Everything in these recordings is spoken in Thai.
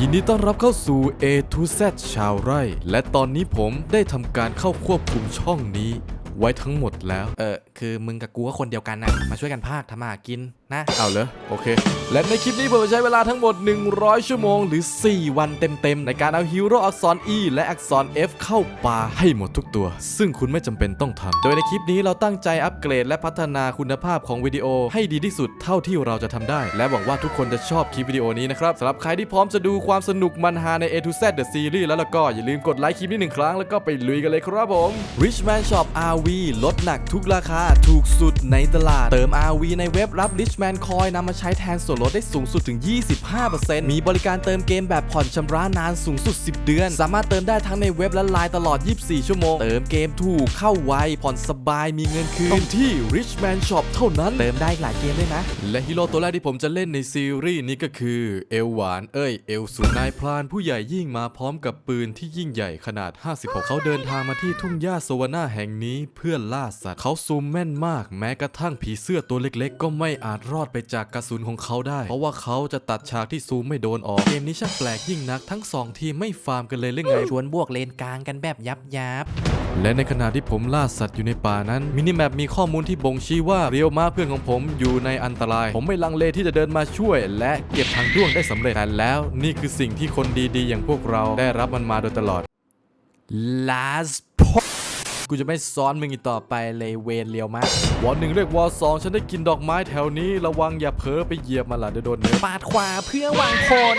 ยินดีต้อนรับเข้าสู่ A to Z ชาวไร่ และตอนนี้ผมได้ทำการเข้าควบคุมช่องนี้ ไว้ทั้งหมดแล้ว เออคือมึงกับกูก็คนเดียวกันนะมาช่วยกันพากทำมาหากินนะ เอาเลยโอเค และในคลิปนี้ผมจะใช้เวลาทั้งหมด 100 ชั่วโมงหรือ 4 วันเต็มๆ ในการเอาฮีโร่อักษร E และอักษร F เข้าป่าให้หมดทุกตัว ซึ่งคุณไม่จำเป็นต้องทำโดยในคลิปนี้เราตั้งใจอัปเกรด และพัฒนาคุณภาพของวิดีโอให้ดีที่สุดเท่าที่เราจะทำได้ และหวังว่าทุกคนจะชอบคลิปวิดีโอนี้นะครับสำหรับใครที่พร้อมจะดูความสนุกมันฮาใน A to Z The Series แล้วก็อย่าลืมกดไลค์คลิปนี้หนึ่งครั้งแล้วก็ไปลุยกันเลยครับผม Richman Shop RV ลดหนักทุกราคาถูกสุดในตลาด เติม RV ในเว็บรับ Richman Coin นำมาใช้แทนส่วนลดได้สูงสุดถึง 25%มีบริการเติมเกมแบบผ่อนชำระนานสูงสุด 10 เดือน สามารถเติมได้ทั้งในเว็บและไลน์ตลอด 24 ชั่วโมง เติมเกมถูกเข้าไว ผ่อนสบายมีเงินคืนต้องที่ Richman Shop เท่านั้น เติมได้อีกหลายเกมด้วยนะ และฮีโร่ตัวแรกที่ผมจะเล่นในซีรีส์นี้ก็คือเอลหวานเอ้ยเอลสุนายพรานผู้ใหญ่ยิ่งมาพร้อมกับปืนที่ยิ่งใหญ่ขนาด 56 เขาเดินทางมาที่ทุ่งหญ้าโซวาน่าแห่งนี้เพื่อล่าสัตว์เขาซูมแม่นมาก แม้กระทั่งผีเสื้อตัวเล็กๆ ก็ไม่อาจรอดไปจากกระสุนของเขาได้ เพราะว่าเขาจะตัดฉากที่ซูมไม่โดนออก เกมนี้ช่างแปลกยิ่งนัก ทั้งสองทีมไม่ฟาร์มกันเลยหรือไง ชวนบวกเลนกลางกันแบบยับยับและในขณะที่ผมล่าสัตว์อยู่ในป่านั้น มินิแมปมีข้อมูลที่บ่งชี้ว่าเรียวมาเพื่อนของผมอยู่ในอันตราย ผมไม่ลังเลที่จะเดินมาช่วย และเก็บทางด้วงได้สำเร็จแต่แล้ว นี่คือสิ่งที่คนดีๆ อย่างพวกเราได้รับมันมาโดยตลอด last กูจะไม่ซ้อนมึงอีกต่อไปเลยเวรเลียวมากวอลหนึ่งเรียกวอลสองฉันได้กินดอกไม้แถวนี้ระวังอย่าเผลอไปเหยียบมันล่ะเดี๋ยวโดนเนื้อปาดขวาเพื่อวางผล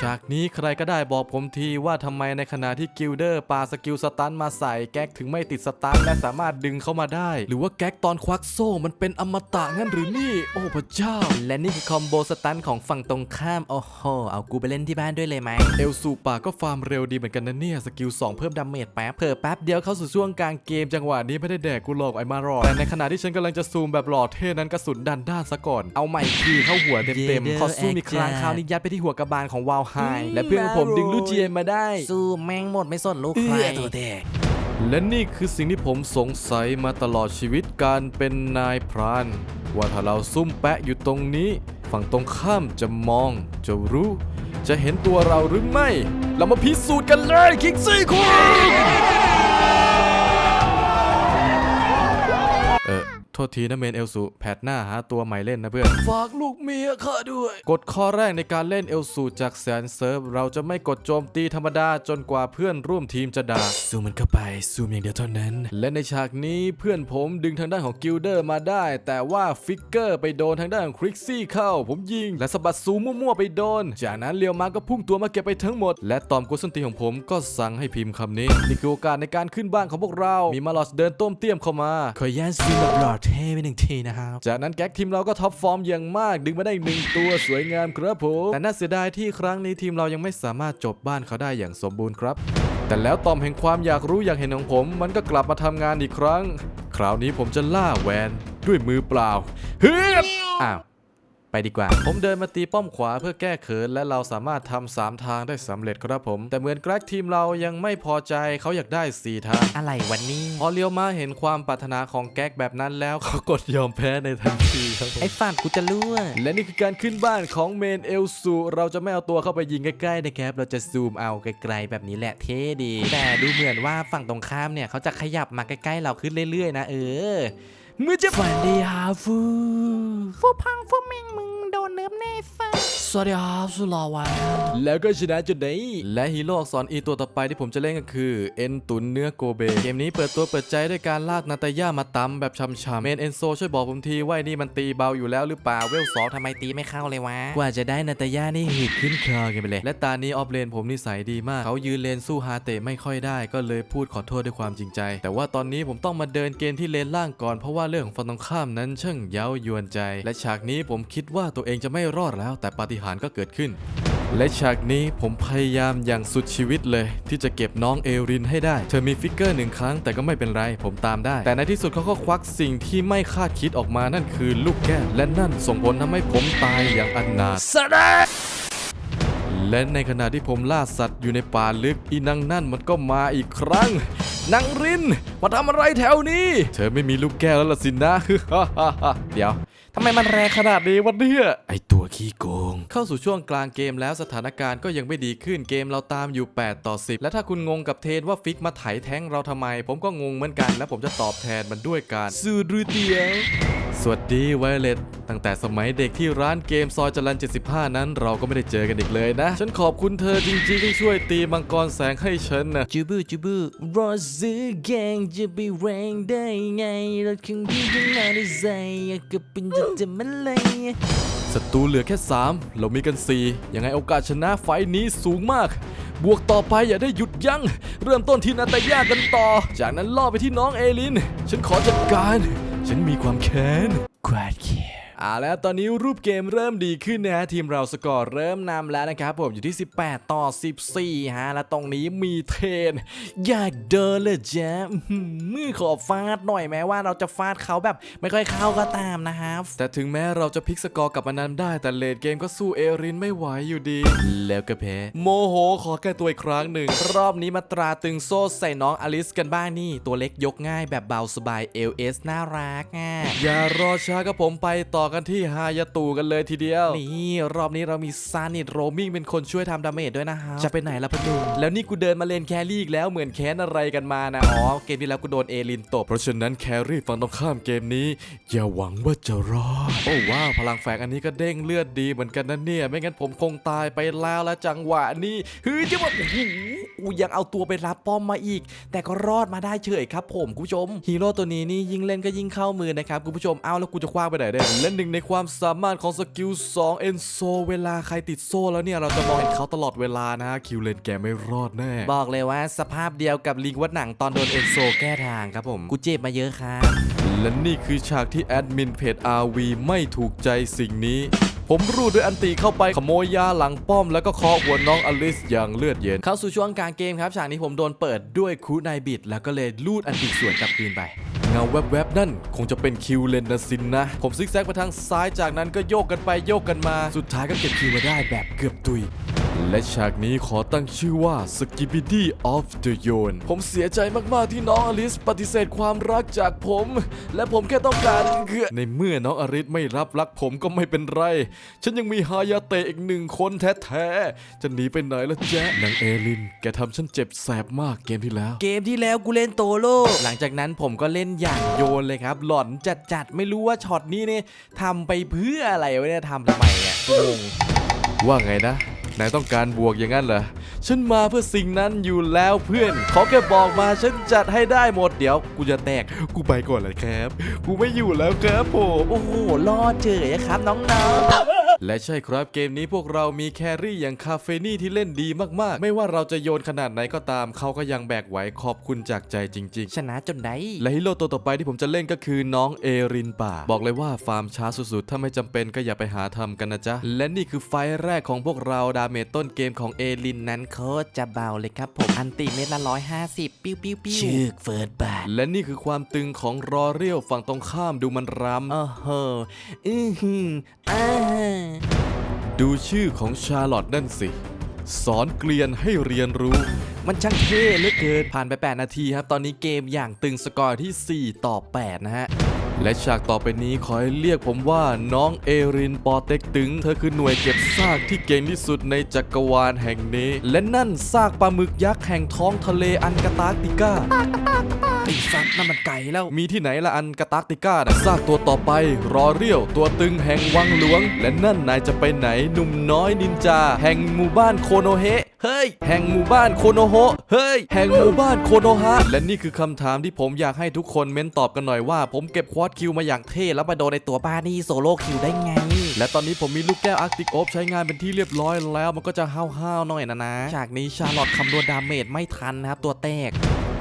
ฉากนี้ใครก็ได้บอกผมทีว่าทำไมในขณะที่กิลเดอร์ปาสกิลสตันมาใส่แก๊กถึงไม่ติดสตันและสามารถดึงเข้ามาได้ หรือว่าแก๊กตอนควักโซ่มันเป็นอมตะงั้นหรือนี่ โอ้พระเจ้า และนี่คือคอมโบสตันของฝั่งตรงข้ามโอ้โหเอากูไปเล่นที่บ้านด้วยเลยไหมเอลสูป่าก็ฟาร์มเร็วดีเหมือนกันนะเนี่ยสกิล2เพิ่มดาเมจแป๊บเพิ่แป๊บเดียวเข้าสู่ช่วงกลางเกมจังหวะนี้ไม่ได้แดกกูหลอกไอ้มารอดแต่ในขณะที่ฉันกำลังจะซูมแบบหล่อเท่นั้นกระสุนดันด้านซะก่อน เอาใหม่ทีเข้าหัวเต็มๆขอซูมอีกครั้งคราวนี้ยัดไปที่หัวกระบาลของวาวไฮและเพื่อนของผมดึงลูกเจียนมาได้ สู้แม่งหมดไม่สนลูกใครตัวแดกและนี่คือสิ่งที่ผมสงสัยมาตลอดชีวิตการเป็นนายพราน ว่าถ้าเราซุ่มแปะอยู่ตรงนี้ ฝั่งตรงข้ามจะมอง จะรู้ จะเห็นตัวเราหรือไม่ เรามาพิสูจน์กันเลยคิกซี่คุง ทษทีนะเมนเอลสุแพทหน้าหาตัวใหม่เล่นนะเพื่อน ฝากลูกเมียข้าด้วย กฎข้อแรกในการเล่นเอลสูจากแสนเซิร์ฟ เราจะไม่กดโจมตีธรรมดาจนกว่าเพื่อนร่วมทีมจะด่าซูมมันเข้าไปซูมอย่างเดียวเท่านั้น และในฉากนี้เพื่อนผมดึงทางด้านของกิลเดอร์มาได้ แต่ว่าฟิกเกอร์ไปโดนทางด้านของคริกซี่เข้า ผมยิง และสะบัดซูมมั่วๆไปโดน จากนั้นเลียวมาก็พุ่งตัวมาเก็บไปทั้งหมด และตอมกุสนตีของผมก็สั่งให้พิมพ์คำนี้นี่คือโอกาสในการขึ้นบ้านของพวกเรา มีมาลอสเดินต้มเตี้ยมเข้ามาขอย่านซูมแบบหล่อเท่ไปหนึ่งทีนะครับ จากนั้นแก๊กทีมเราก็ท็อปฟอร์มอย่างมาก ดึงมาได้หนึ่งตัวสวยงามครับผม แต่น่าเสียดายที่ครั้งนี้ทีมเรายังไม่สามารถจบบ้านเขาได้อย่างสมบูรณ์ครับ แต่แล้วตอมแห่งความอยากรู้อยากเห็นของผม มันก็กลับมาทำงานอีกครั้ง คราวนี้ผมจะล่าแวนด้วยมือเปล่าเฮ้ยอ้าว ไปดีกว่า ผมเดินมาตีป้อมขวาเพื่อแก้เขิน และเราสามารถทำสามทางได้สำเร็จครับผม แต่เหมือนแกร็กทีมเรายังไม่พอใจเขาอยากได้สี่ทาง อะไรวันนี้ พอเลียวมาเห็นความปรารถนาของแก๊กแบบนั้นแล้วเขากดยอมแพ้ในทันทีครับผมไอ้ฟาดกูจะรั่วและนี่คือการขึ้นบ้านของเมนเอลซูเราจะไม่เอาตัวเข้าไปยิงใกล้ๆนะครับเราจะซูมเอาไกลๆแบบนี้แหละเท่ดี แต่ดูเหมือนว่าฝั่งตรงข้ามเนี่ยเขาจะขยับมาใกล้ๆเราขึ้นเรื่อยๆ นะเออ เมื่อจะฝันดีฮาฟูฟูพังฟูเมงมึงโดนเนิบแน่ฟ้าสวัสดีครับสุดหลอวะแล้วก็ชนะจนได้และฮีโร่อักษรอีตัวต่อไปที่ผมจะเล่นก็คือเอ็นตุนเนื้อโกเบ เกมนี้เปิดตัวเปิดใจด้วยการลากนาตาย่ามาตำแบบช่ำๆเมนเอนโซช่วยบอกผมทีว่าไอ้นี่มันตีเบาอยู่แล้วหรือเปล่าเวลสองทำไมตีไม่เข้าเลยวะ กว่าจะได้นาตาย่านี่หืดขึ้นคอกันไปเลย และตานี้ออฟเลนผมนิสัยดีมาก เขายืนเลนสู้ฮาเตะไม่ค่อยได้ ก็เลยพูดขอโทษด้วยความจริงใจ แต่ว่าตอนนี้ผมต้องมาเดินเกณฑ์ที่เลนล่างก่อนเพราะว่าเรื่องของฝั่งตรงข้ามนั้นช่างเย้ายวนใจ และฉากนี้ผมคิดว่าตัวเองจะไม่รอดแล้ว แต่ปาฏิหาริย์ก็เกิดขึ้น และฉากนี้ผมพยายามอย่างสุดชีวิตเลย ที่จะเก็บน้องเอรินให้ได้ เธอมีฟิกเกอร์หนึ่งครั้งแต่ก็ไม่เป็นไร ผมตามได้ แต่ในที่สุดเขาก็ควักสิ่งที่ไม่คาดคิดออกมานั่นคือลูกแก้วและนั่นส่งผลทำให้ผมตายอย่างอันนาถ และในขณะที่ผมล่าสัตว์อยู่ในป่าลึกอีนังนั่นมันก็มาอีกครั้งนางรินมาทำอะไรแถวนี้ เธอไม่มีลูกแก้วแล้วล่ะสินะ เดี๋ยวททำไมมันแรงขนาดนี้วะเนี่ยไอตัวขี้โกง เข้าสู่ช่วงกลางเกมแล้วสถานการณ์ก็ยังไม่ดีขึ้นเกมเราตามอยู่ 8 ต่อ 10 และถ้าคุณงงกับเทนว่าฟิกมาไถแท้งเราทำไม ผมก็งงเหมือนกัน และผมจะตอบแทนมันด้วยการสูดรูเตียว สวัสดีไวเลตตั้งแต่สมัยเด็กที่ร้านเกมซอยจรัน 75 นั้น เราก็ไม่ได้เจอกันอีกเลยนะ ฉันขอบคุณเธอจริงๆที่ช่วยตีมังกรแสงให้ฉันนะจูบูจูบูรอซื้อแกงจะไปแรงได้ไงรถเครื่องที่ยังมาได้ใส่ก็เป็นจะจะมันเลยศัตรูเหลือแค่ 3 เรามีกัน 4 ยังไงโอกาสชนะไฟท์นี้สูงมาก บวกต่อไปอย่าได้หยุดยัง้ง เริ่มต้นที่นาตาย่ากันต่อ จากนั้นล่อไปที่น้องเอลิน ฉันขอจัดการ ฉันมีความแค้นกวาดเขี ยอ่าแล้วตอนนี้รูปเกมเริ่มดีขึ้นนะฮะทีมเราสกอร์เริ่มนำแล้วนะครับผมอยู่ที่ 18 ต่อ 14ฮะและตรงนี้มีเทน อยากเดินเลยจ้ะมือขอฟาดหน่อยแม้ว่าเราจะฟาดเขาแบบไม่ค่อยเข้าก็ตามนะครับแต่ถึงแม้เราจะพลิกสกอร์กลับมานำได้แต่เลดเกมก็สู้เอรินไม่ไหวอยู่ดี แล้วก็แพ้โมโหขอแก้ตัวอีกครั้งหนึ่ง รอบนี้มาตราตึงโซ่ใส่น้องอลิสกันบ้างนี่ ตัวเล็กยกง่ายแบบเบาสบาย LS น่ารักอะอย่ารอช้ากับผมไปต่อกันที่ฮายาตูกันเลยทีเดียว นี่รอบนี้เรามีซานิดโรมิงเป็นคนช่วยทำดาเมจด้วยนะฮะ จะไปไหนล่ะพะนุงแล้วนี่กูเดินมาเลนแครี่อีกแล้วเหมือนแค้นอะไรกันมานะ อ๋อ เกมที่แล้วกูโดนเอลินตบ เพราะฉะนั้นแครี่ฝั่งตรงข้ามเกมนี้ อย่าหวังว่าจะรอด โอ้ว้าวพลังแฝงอันนี้ก็เด้งเลือดดีเหมือนกันนะเนี่ย ไม่งั้นผมคงตายไปแล้วและจังหวะนี้เฮ้ยจะว่าโอ้โหกูยังเอาตัวไปรับป้อมมาอีก แต่ก็รอดมาได้เฉยครับ ผมคุณผู้ชมฮีโร่ตัวนี้นี่ยิ่งเล่นก็ยิ่งเข้ามือนะครับคุณผู้ชมเอาแล้วกูจะคว้างไปไหนได้เล่นหนึ่งในความสามารถของสกิล2เอนโซเวลาใครติดโซ่แล้วเนี่ย เราจะมองเห็นเขาตลอดเวลานะคิวเลนแกไม่รอดแน่ บอกเลยว่าสภาพเดียวกับลิงวัดหนังตอนโดนเอนโซแก้ทางครับผม กูเจ็บมาเยอะครับและนี่คือฉากที่แอดมินเพจ RV ไม่ถูกใจสิ่งนี้ผมรูดด้วยอันตีเข้าไปขโมยยาหลังป้อมแล้วก็เคาะหัวน้องอลิสอย่างเลือดเย็น เข้าสู่ช่วงกลางเกมครับฉากนี้ผมโดนเปิดด้วยครูไนบิดแล้วก็เลยลูดอันติสวนกลับคืนไป เงาแวบๆนั่นคงจะเป็นคิวเลนนะสินนะ ผมซิกแซกไปทางซ้ายจากนั้นก็โยกกันไปโยกกันมา สุดท้ายก็เก็บคิวมาได้แบบเกือบตุย และฉากนี้ขอตั้งชื่อว่า s k i b i d y of the y o n ผมเสียใจมาก ๆ ที่น้องอลิสปฏิเสธความรักจากผม และผมแค่ต้องการคือในเมื่อน้องอลิสไม่รับรักผมก็ไม่เป็นไร ฉันยังมีฮายาเตะอีกหนึ่งคนแท้ ๆ จะหนีไปไหนละแจ๊ะนางเอลิน แกทำฉันเจ็บแสบมากเกมที่แล้ว เกมที่แล้วกูเล่นโตโลหลังจากนั้นผมก็เล่นอย่างโยนเลยครับ หลอนจัด ๆ ไม่รู้ว่าช็อตนี้เนี่ยทำไปเพื่ออะไรวะเนี่ยทำทำไมอะงงว่าไงนะ นายต้องการบวกอย่างนั้นเหรอ ฉันมาเพื่อสิ่งนั้นอยู่แล้วเพื่อน ขอแค่บอกมาฉันจัดให้ได้หมดเดี๋ยว กูจะแตก กูไปก่อนเลยครับ กูไม่อยู่แล้วครับผม โอ้โห รอดเจอครับน้อง และใช่ครับเกมนี้พวกเรามีแครี่อย่างคาเฟนี่ที่เล่นดีมากๆ ไม่ว่าเราจะโยนขนาดไหนก็ตาม เขาก็ยังแบกไหวขอบคุณจากใจจริง ๆ ชนะจนได้ๆและฮีโร่ตัวต่อไปที่ผมจะเล่นก็คือน้องเอรินป่า บอกเลยว่าฟาร์มช้าสุดๆ ถ้าไม่จำเป็นก็อย่าไปหาทำกันนะจ๊ะ และนี่คือไฟล์แรกของพวกเราดาเมจต้นเกมของเอรินนั้นโคตรจะเบาเลยครับผมอันติเม็ดละร้อยห้าสิบปิ้วปิ้วปิ้วชึกเฟิร์สบาทและนี่คือความตึงของรอเรียวฝั่งตรงข้ามดูมันรำโอ้โหอือหืออ่าดูชื่อของชาร์ลอตนั่นสิ สอนเกลียนให้เรียนรู้ มันช่างเท่เหลือเกินผ่านไป 8 นาทีครับ ตอนนี้เกมอย่างตึงสกอร์ที่ 4 ต่อ 8 นะฮะ และฉากต่อไปนี้ขอให้เรียกผมว่าน้องเอรินปอเต็กตึง เธอคือหน่วยเก็บซากที่เก่งที่สุดในจักรวาลแห่งนี้ และนั่นซากปลาหมึกยักษ์แห่งท้องทะเลอันกาตาร์กติกาไอ้สัตว์นั่นมันไก่แล้ว มีที่ไหนละอันกาตาร์กติกาน่ะซากตัวต่อไป รอเรียวตัวตึงแห่งวังหลวง และนั่นนายจะไปไหนหนุ่มน้อยนินจา แห่งหมู่บ้านโคโนเฮะ เฮ้ย แห่งหมู่บ้านโคโนโฮะ เฮ้ย แห่งหมู่บ้านโคโนฮะ และนี่คือคำถามที่ผมอยากให้ทุกคนเม้นตอบกันหน่อยว่า ผมเก็บควอดคิวมาอย่างเท่แล้วมาโดนในตัวบ้านนี่โซโล่คิวได้ไง และตอนนี้ผมมีลูกแก้วอาร์ติกโอฟใช้งานเป็นที่เรียบร้อยแล้วมันก็จะห้าวๆหน่อยนะนะจากนี้ชาร์ลอตคำนวณดาเมจไม่ทันนะครับตัวแตก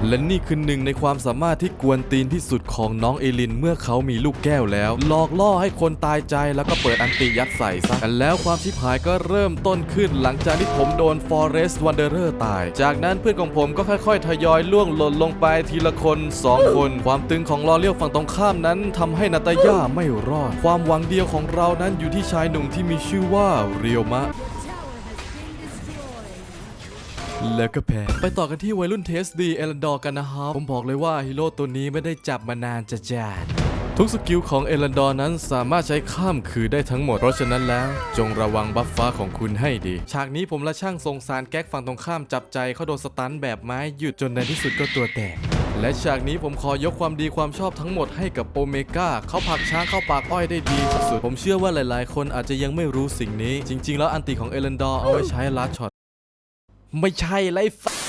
และนี่คือหนึ่งในความสามารถที่กวนตีนที่สุดของน้องเอลินเมื่อเขามีลูกแก้วแล้ว หลอกล่อให้คนตายใจแล้วก็เปิดอันติยัดใส่ซะแล้วความชิบหายก็เริ่มต้นขึ้นหลังจากที่ผมโดน Forest Wanderer ตาย จากนั้นเพื่อนของผมก็ค่อยๆ ทยอยล่วงหล่นลงไปทีละคน 2 คน ความตึงของลอเลียวฝั่งตรงข้ามนั้นทำให้นาตาย่าไม่รอด ความหวังเดียวของเรานั้นอยู่ที่ชายหนุ่มที่มีชื่อว่าเรียวมะ แล้วก็แพ้ไปต่อกันที่วัยรุ่นเทสดีเอลันดอร์กันนะครับ ผมบอกเลยว่าฮีโร่ตัวนี้ไม่ได้จับมานานจะจัดทุกสกิลของเอลันดอร์นั้นสามารถใช้ข้ามคืนได้ทั้งหมด เพราะฉะนั้นแล้ว จงระวังบัฟฟ้าของคุณให้ดี ฉากนี้ผมและช่างทรงสารแก๊กฝั่งตรงข้ามจับใจเขาโดนสตันแบบไม้หยุดจนในที่สุดก็ตัวแตกและฉากนี้ผมขอยกความดีความชอบทั้งหมดให้กับโอเมก้าเขาผลักช้างเข้าปากอ้อยได้ดีสุดๆผมเชื่อว่าหลายๆ คนอาจจะยังไม่รู้สิ่งนี้ จริง ๆ แล้วอันติของเอลันดอร์เอาไว้ใช้ลัดช็อต ไม่ใช่ไรฟ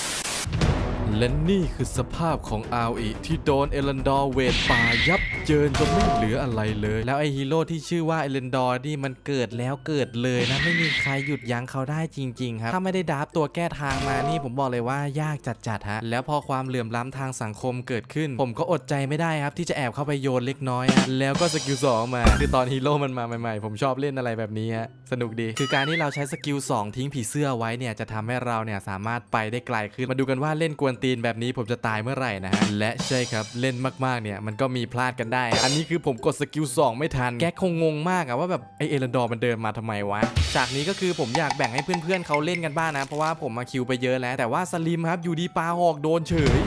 และนี่คือสภาพของอาอีที่โดนเอลันดอร์เวทป่ายับเยินจนไม่เหลืออะไรเลย แล้วไอฮีโร่ที่ชื่อว่าเอเลนดอร์นี่มันเกิดแล้วเกิดเลยนะไม่มีใครหยุดยั้งเขาได้จริงๆครับถ้าไม่ได้ดับตัวแก้ทางมานี่ผมบอกเลยว่ายากจัดๆฮะแล้วพอความเหลื่อมล้ำทางสังคมเกิดขึ้น ผมก็อดใจไม่ได้ครับที่จะแอบเข้าไปโยนเล็กน้อยฮะแล้วก็สกิลสองมาคือตอนฮีโร่มันมาใหม่ๆ ผมชอบเล่นอะไรแบบนี้ฮะสนุกดี คือการที่เราใช้สกิล2ทิ้งผีเสื้อไว้เนี่ยจะทำให้เราเนี่ยสามารถไปได้ไกลขึ้นมาดูกันว่าเล่นกวนตีนแบบนี้ผมจะตายเมื่อไหร่นะฮะและใช่ครับเล่นมากๆเนี่ยมันก็มีพลาดกันได้ อันนี้คือผมกดสกิลสองไม่ทันแกคงงงมากอะว่าแบบไอเอรันดอร์มันเดินมาทำไมวะฉากนี้ก็คือผมอยากแบ่งให้เพื่อนๆเขาเล่นกันบ้างนะเพราะว่าผมมาคิวไปเยอะแล้วแต่ว่าสลิมครับอยู่ดีปลาหอกโดนเฉย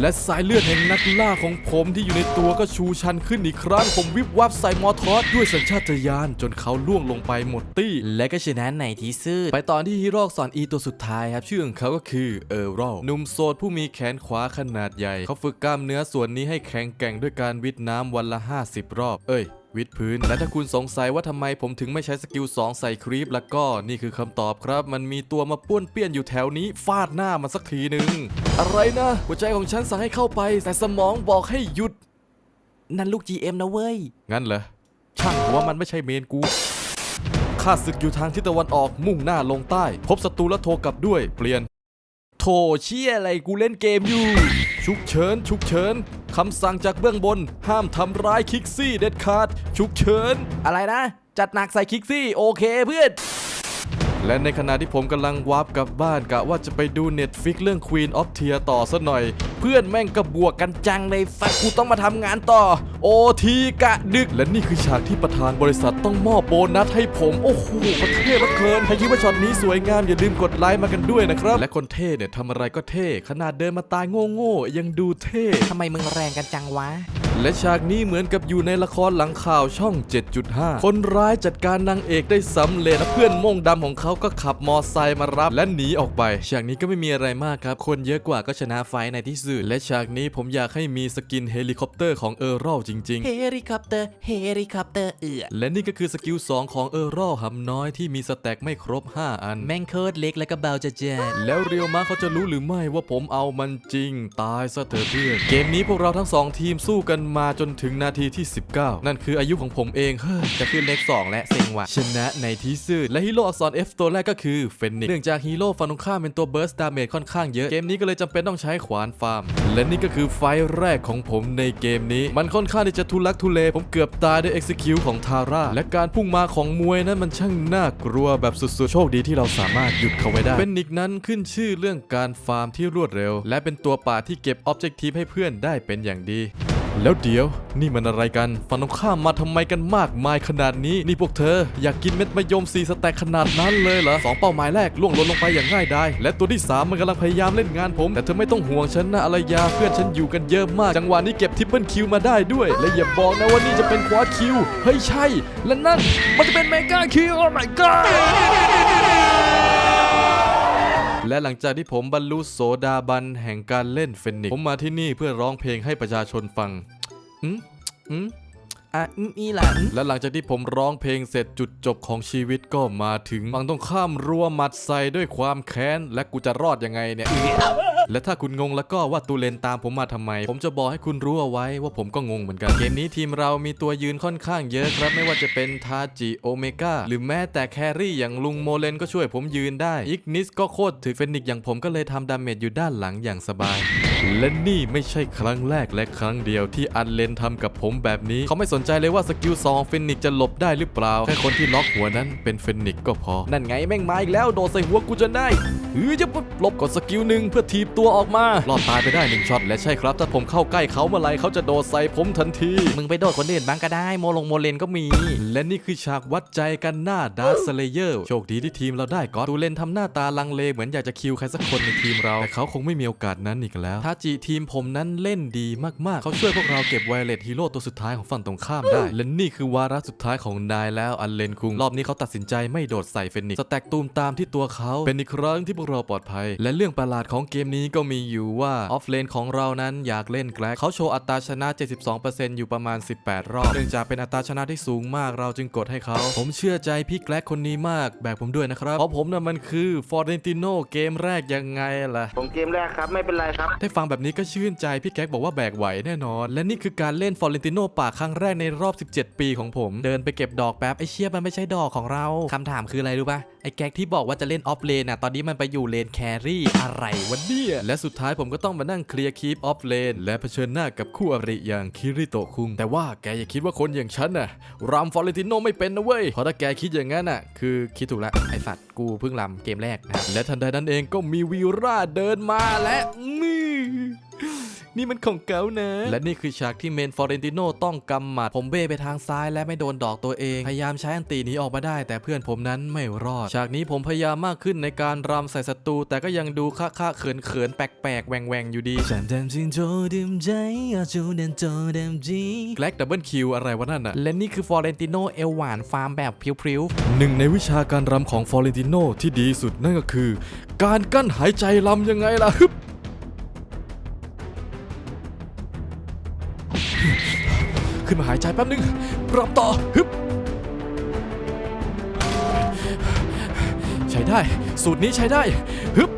และสายเลือดแห่งนักล่าของผมที่อยู่ในตัวก็ชูชันขึ้นอีกครั้ง ผมวิบวับใส่มอทอสด้วยสัญชาตญาณจนเขาล่วงลงไปหมดตี้ และก็ชนะในที่สุดไปตอนที่ฮีโร่สอนอีตัวสุดท้ายครับ ชื่อของเขาก็คือเออร์รหนุ่มโสดผู้มีแขนขวาขนาดใหญ่ เขาฝึกกล้ามเนื้อส่วนนี้ให้แข็งแกร่งด้วยการวิดน้ำวันละ 50 รอบ เอ้ย วิดพื้น และถ้าคุณสงสัยว่าทำไมผมถึงไม่ใช้สกิล2ใส่ครีปแล้วก็นี่คือคำตอบครับ มันมีตัวมาป้วนเปี้ยนอยู่แถวนี้ ฟาดหน้ามันสักทีหนึ่งอะไรนะ หัวใจของฉันสั่งให้เข้าไป แต่สมองบอกให้หยุด นั่นลูก GM นะเว้ย งั้นเหรอ ช่างหัวมันไม่ใช่เมนกูข้าศึกอยู่ทางทิศตะวันออกมุ่งหน้าลงใต้ พบศัตรูแล้วโทรกลับด้วย เปลี่ยน โถเชี่ยอะไรกูเล่นเกมอยู่ ฉุกเฉินฉุกเฉินคำสั่งจากเบื้องบน ห้ามทำร้ายคิกซี่เด็ดขาด ฉุกเฉิน อะไรนะ จัดหนักใส่คิกซี่ โอเคเพื่อน และในขณะที่ผมกำลังวาร์ปกลับบ้านกะว่าจะไปดู Netflix เรื่อง Queen of Tear ต่อซะหน่อย เพื่อนแม่งกระบวกกันจังเลยฟักกูต้องมาทำงานต่อ โอทีกะดึก และนี่คือฉากที่ประธานบริษัทต้องมอบโบนัสให้ผม โอ้โหประเทศละเกินใครคิดว่าช็อตนี้สวยงามอย่าลืมกดไลค์มากันด้วยนะครับ และคนเท่เนี่ยทำอะไรก็เท่ ขนาดเดินมาตายโง่ๆยังดูเท่ทำไมมึงแรงกันจังวะ และฉากนี้เหมือนกับอยู่ในละครหลังข่าวช่อง 7.5 คนร้ายจัดการนางเอกได้สำเร็จและเพื่อนโม่งดำของเขาก็ขับมอไซค์มารับและหนีออกไป ฉากนี้ก็ไม่มีอะไรมากครับ คนเยอะกว่าก็ชนะไฟท์ในที่สุดและฉากนี้ผมอยากให้มีสกินเฮลิคอปเตอร์ของเออร์รจริงเฮลิคอปเตอร์ เฮลิคอปเตอร์เอือๆและนี่ก็คือสกิล 2 ของเออร์รหำน้อยที่มีสแต็กไม่ครบ 5 อัน แม่งโคตรเล็กแล้วก็เบาจะเจนแล้วเรียวมาเขาจะรู้หรือไม่ว่าผมเอามันจริง ตายซะเถอะเพื่อนเกมนี้พวกเราทั้งสองทีมสู้กันมาจนถึงนาทีที่ 19 นั่นคืออายุของผมเองเฮ้ยจะขึ้นเลข2และเซ็งว่ะชนะในที่สุดและฮีโร่อักษร F ตัวแรกก็คือเฟนนิกเนื่องจากฮีโร่ฝั่งตรงข้ามเป็นตัวเบิร์สดาเมจค่อนข้างเยอะเกมนี้ก็เลยจำเป็นต้องใช้ขวานฟาร์ม และนี่ก็คือไฟแรกของผมในเกมนี้ มันค่อนข้างที่จะทุลักทุเลผมเกือบตายด้วย execute ของทาร่าและการพุ่งมาของมวยนั้นมันช่างน่ากลัวแบบสุดๆโชคดีที่เราสามารถหยุดเขาไว้ได้เฟนิกนั้นขึ้นชื่อเรื่องการฟาร์มที่รวดเร็ว และเป็นตัวป่าที่เก็บออบเจกตีฟให้เพื่อนได้เป็นอย่างดี แล้วเดี๋ยวนี่มันอะไรกันฝั่งตรงข้ามมาทำไมกันมากมายขนาดนี้ นี่พวกเธอ อยากกินเม็ดมะยมสีสแต็กขนาดนั้นเลยเหรอสองเป้าหมายแรกล่วงล่นลงไปอย่างง่ายดายและตัวที่สามมันกำลังพยายามเล่นงานผม แต่เธอไม่ต้องห่วงฉันนะอารยาเพื่อนฉันอยู่กันเยอะมาก จังหวะนี้เก็บทิปเปิลคิวมาได้ด้วย และอย่าบอกนะว่านี่จะเป็นควาดคิวเฮ้ยใช่ และนั่นมันจะเป็นเมกาคิวโอ้ my god และหลังจากที่ผมบรรลุโสดาบันแห่งการเล่นเฟนิกซ์ผมมาที่นี่เพื่อร้องเพลงให้ประชาชนฟังอืมอืมอะอืมอีหลังและหลังจากที่ผมร้องเพลงเสร็จจุดจบของชีวิตก็มาถึงฝั่งต้องข้ามรัวหมัดใส่ด้วยความแค้น และกูจะรอดยังไงเนี่ย และถ้าคุณงงแล้วก็ว่าตูเลนตามผมมาทำไม ผมจะบอกให้คุณรู้เอาไว้ว่าผมก็งงเหมือนกัน เกมนี้ทีมเรามีตัวยืนค่อนข้างเยอะครับ ไม่ว่าจะเป็นทาจิโอเมก้าหรือแม้แต่แครี่อย่างลุงโมเลนก็ช่วยผมยืนได้อิกนิสก็โคตรถือเฟนิกอย่างผมก็เลยทำดาเมจอยู่ด้านหลังอย่างสบาย และนี่ไม่ใช่ครั้งแรกและครั้งเดียวที่อันเลนทำกับผมแบบนี้ เขาไม่สนใจเลยว่าสกิลซองเฟนิกจะหลบได้หรือเปล่าแค่คนที่ล็อกหัวนั้นเป็นเฟนิกก็พอ นั่นไงแม่งมาอีกแล้วโดดใส่หัวกูจนได้เฮ้ยจะหลบกดสกิลหนึ่งเพื่อทีบตัวออกมา รอดตายไปได้หนึ่งช็อต และใช่ครับ ถ้าผมเข้าใกล้เขาเมื่อไหรเขาจะโดดใส่ผมทันที มึงไปโดดคนอื่นบ้างก็ได้ โมลงโมเลนก็มี และนี่คือฉากวัดใจกันหน้าดาร์ s สเลเยอร์โชคดีที่ทีมเราได้ก็อตตูเลนทำหน้าตาลังเลเหมือนอยากจะคิวใครสักคนในทีมเรา แต่เขาคงไม่มีโอกาสนั้นอีกแล้วทาจิทีมผมนั้นเล่นดีมากๆ เขาช่วยพวกเราเก็บไวเลตฮีโร่ตัวสุดท้ายของฝั่งตรงข้ามได้ และนี่คือวาระสุดท้ายของนายแล้วอันเลนคุง รอบนี้เขาตัดสินใจไม่โดดใส่เฟนิกซ์สแต็กตูมตามที่ตัวเขา เป็นอีกครั้งที่พวกเราปลอดภัย และเรื่องประหลาดของเกมนี้ก็มีอยู่ว่าออฟเลนของเรานั้นอยากเล่นแกลกเขาโชว์อัตราชนะ 72%อยู่ประมาณ 18 รอบ เนื่องจากเป็นอัตราชนะที่สูงมากเราจึงกดให้เขา ผมเชื่อใจพี่แกลกคนนี้มากแบกผมด้วยนะครับ เพราะผมน่ะมันคือฟอร์เรนติโนเกมแรกยังไงล่ะ ผมเกมแรกครับไม่เป็นไรครับ ได้ฟังแบบนี้ก็ชื่นใจพี่แก๊กบอกว่าแบกไหวแน่นอน และนี่คือการเล่นฟอร์เรนติโนป่าครั้งแรกในรอบ 17 ปีของผม เดินไปเก็บดอกแป๊บไอเชี่ยมันไม่ใช่ดอกของเราคำถามคืออะไรรู้ปะไอ้แก๊กที่บอกว่าจะเล่นออฟเลนอะตอนนี้มันไปอยู่เลนแครี่อะไรวะเนี่ยและสุดท้ายผมก็ต้องมานั่งเคลียร์คีปออฟเลนและเผชิญหน้ากับคู่อริอย่างคิริโตะคุง แต่ว่าแกอย่าคิดว่าคนอย่างฉันน่ะรำฟอร์เรนติโนไม่เป็นนะเว้ยเพราะถ้าแกคิดอย่างนั้นน่ะ คือคิดถูกละไอสัตว์กูเพิ่งรำเกมแรกนะและทันใดนั้นเองก็มีวีราเดินมาและมือ นี่มันของเก่านะ และนี่คือฉากที่เมนฟอร์เรนติโนต้องกำหมัด ผมเบ้ไปทางซ้ายและไม่โดนดอกตัวเอง พยายามใช้อันตีหนีออกมาได้ แต่เพื่อนผมนั้นไม่รอด ฉากนี้ผมพยายามมากขึ้นในการรำใส่ศัตรูแต่ก็ยังดูค่าค่าๆเขินเขินๆแปลกๆแหวงแวงๆอยู่ดีฉันทำสิ่งโจดิมใจอาจูเดนโจเดมจีแกล็กดับเบิลคิวอะไรวะนั่นน่ะและนี่คือฟอร์เรนติโนเอลหวานฟาร์มแบบพริ้วหนึ่งในวิชาการรำของฟอร์เรนติโนที่ดีสุดนั่นก็คือ การกั้นหายใจรำยังไงล่ะฮึบ ขึ้นมาหายใจแป๊บนึงรำต่อฮึบใช้ได้ สูตรนี้ใช้ได้ฮึบ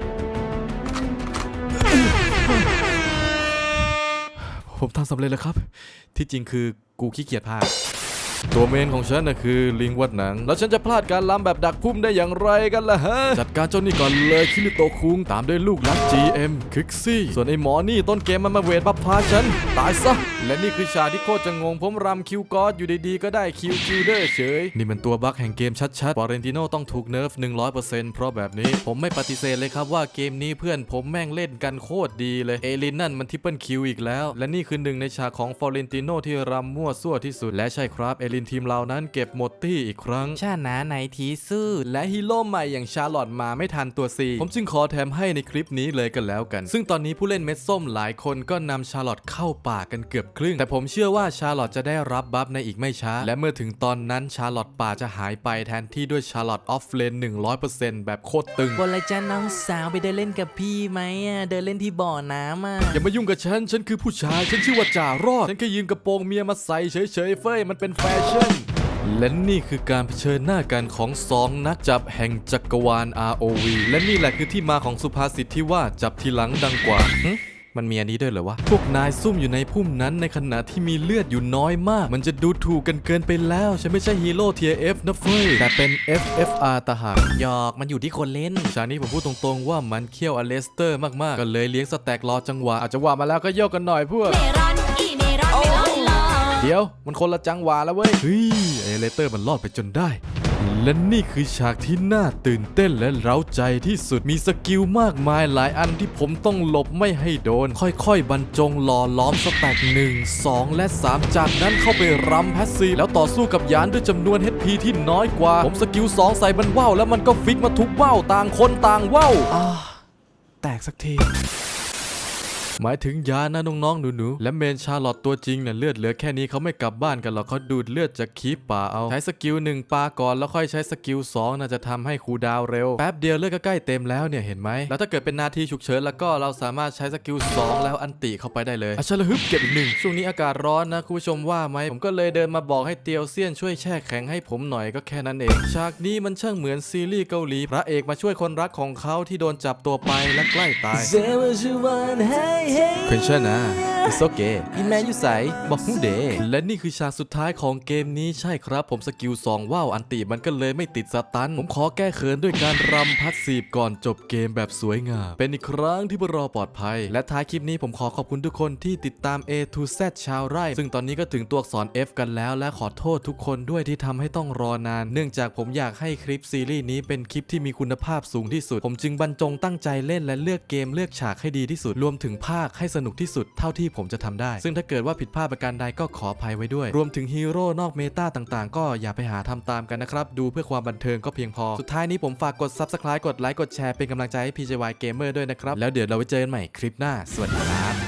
ผมทำสำเร็จแล้วครับ ที่จริงคือกูขี้เกียจพาก ตัวเมนของฉันน่ะคือลิงวัดหนัง แล้วฉันจะพลาดการล้ำแบบดักพุ่มได้อย่างไรกันล่ะฮะ จัดการเจ้านี่ก่อนเลยคิริโตคุงตามด้วยลูกรัก GM คิกซี่ ส่วนไอ้หมอนี่ต้นเกมมันมาเวทบัฟพาฉัน ตายซะ และนี่คือฉากที่โคตรจะงงผมรำคิวกอดอยู่ดีๆก็ได้คิวคิวเดอร์เฉย นี่มันตัวบั๊กแห่งเกมชัดๆฟอร์เรนติโนต้องถูกเนิร์ฟ100%เพราะแบบนี้ผมไม่ปฏิเสธเลยครับว่าเกมนี้เพื่อนผมแม่งเล่นกันโคตรดีเลยเอลินนั่นมันทิปเปิลคิวอีกแล้ว และนี่คือหนึ่งในฉากของฟอเรนติโนที่รำมั่วซั่วที่สุดและใช่ครับเอลินทีมเรานั้นเก็บหมดตี้อีกครั้งๆชานะในทีซื่อและฮีโร่ใหม่อย่างชาร์ลอตมาไม่ทันตัวซีผมจึงขอแถมให้ในคลิปนี้เลยกันแล้วกัน ซึ่งตอนนี้ผู้เล่นเม็ดส้มหลายคนก็นำชาร์ลอตเข้าป่ากันเกือบครึ่ง แต่ผมเชื่อว่าชาร์ลอตจะได้รับบัฟในอีกไม่ช้า และเมื่อถึงตอนนั้นชาร์ลอตป่าจะหายไปแทนที่ด้วยชาร์ลอตออฟเลน100%แบบโคตรตึงบนเลยจ้าน้องสาวไปเดินเล่นกับพี่ไหมอะเดินเล่นที่บ่อน้ำอะอย่ามายุ่งกับฉันฉันคือผู้ชายฉันชื่อว่าจ่ารอดฉันแค่ยืนกระโปรงเมียมาใส่เฉยๆเฟ้ยมันเป็นแฟชั่นและนี่คือการเผชิญหน้ากันของสองนักจับแห่งจักรวาล ROV และนี่แหละคือที่มาของสุภาษิตที่ว่าจับทีหลังดังกว่ามันมีอันนี้ด้วยเหรอวะ พวกนายซุ่มอยู่ในพุ่มนั้นในขณะที่มีเลือดอยู่น้อยมาก มันจะดูถูกกันเกินไปแล้ว ฉันไม่ใช่ฮีโร่เทีย F นะเฟ้ยแต่เป็น FFR ตาหากหยอกมันอยู่ที่คนเล่น ฉากนี้ผมพูดตรงๆว่ามันเคี่ยวอเลสเตอร์มากๆ ก็เลยเลี้ยงสแต็กรอจังหวะ อาจจะว่ามาแล้วก็โยกกันหน่อยพวก เมรอนอี เดี๋ยวมันคนละจังหวะแล้วเว้ยเฮ้ยเอเลเตอร์มันรอดไปจนได้ และนี่คือฉากที่น่าตื่นเต้นและเร้าใจที่สุดมีสกิลมากมายหลายอันที่ผมต้องหลบไม่ให้โดน ค่อยๆ บรรจงหล่อล้อมสแต็ก1 2 และ 3 จากนั้นเข้าไปรำแพสซีฟแล้วต่อสู้กับยานด้วยจำนวน HP ที่น้อยกว่า ผมสกิล 2 ใส่มันว่าวแล้วมันก็ฟิกมาทุกว่าวต่างคนต่างว่าวอ่าแตกสักที หมายถึงยานะน้องๆหนูๆและเมนชาร์ลอตตัวจริงเนี่ยเลือดเหลือแค่นี้เขาไม่กลับบ้านกันหรอกเขาดูดเลือดจากคีปป่าเอา ใช้สกิลหนึ่งปาก่อนแล้วค่อยใช้สกิล2น่าจะทำให้คูลดาวน์เร็วแป๊บเดียวเลือดก็ใกล้เต็มแล้วเนี่ยเห็นไหมแล้วถ้าเกิดเป็นนาทีฉุกเฉินแล้วก็เราสามารถใช้สกิล2แล้วอันติเข้าไปได้เลยอาชาลฮึบเก็บอีกหนึ่งช่วงนี้อากาศร้อนนะคุณผู้ชมว่าไหมผมก็เลยเดินมาบอกให้เตียวเซียนช่วยแช่แข็งให้ผมหน่อยก็แค่นั้นเองฉากนี้มันช่างเหมือนซีรีส์เกาหลีพระเอกมาช่วยคนรักของเขาที่โดนจับตัวไปและใกล้ตายเซวาชูวันให้เคนชนนะ It's okay อีแมนอยู่ใสบอกฮูเดและนี่คือฉากสุดท้ายของเกมนี้ใช่ครับ ผมสกิล2ว้าวอันติมันก็เลยไม่ติดสตัน ผมขอแก้เขินด้วยการรำพัดสีบก่อนจบเกมแบบสวยงาม เป็นอีกครั้งที่พวกเราปลอดภัย และท้ายคลิปนี้ผมขอขอบคุณทุกคนที่ติดตาม A to Z ชาวไร่ ซึ่งตอนนี้ก็ถึงตัวอักษร F กันแล้ว และขอโทษทุกคนด้วยที่ทำให้ต้องรอนาน เนื่องจากผมอยากให้คลิปซีรีส์นี้เป็นคลิปที่มีคุณภาพสูงที่สุด ผมจึงบรรจงตั้งใจเล่นและเลือกเกมเลือกฉากให้ดีที่สุดรวมถึงภาคให้สนุกที่สุดเท่าที่ผมจะทำได้ ซึ่งถ้าเกิดว่าผิดพลาดประการใดก็ขออภัยไว้ด้วย รวมถึงฮีโร่นอกเมตาต่างๆ ก็อย่าไปหาทำตามกันนะครับ ดูเพื่อความบันเทิงก็เพียงพอ สุดท้ายนี้ผมฝากกด subscribe กดไลค์กดแชร์เป็นกำลังใจให้ PJY Gamer ด้วยนะครับ แล้วเดี๋ยวเราไว้เจอกันใหม่คลิปหน้า สวัสดีครับ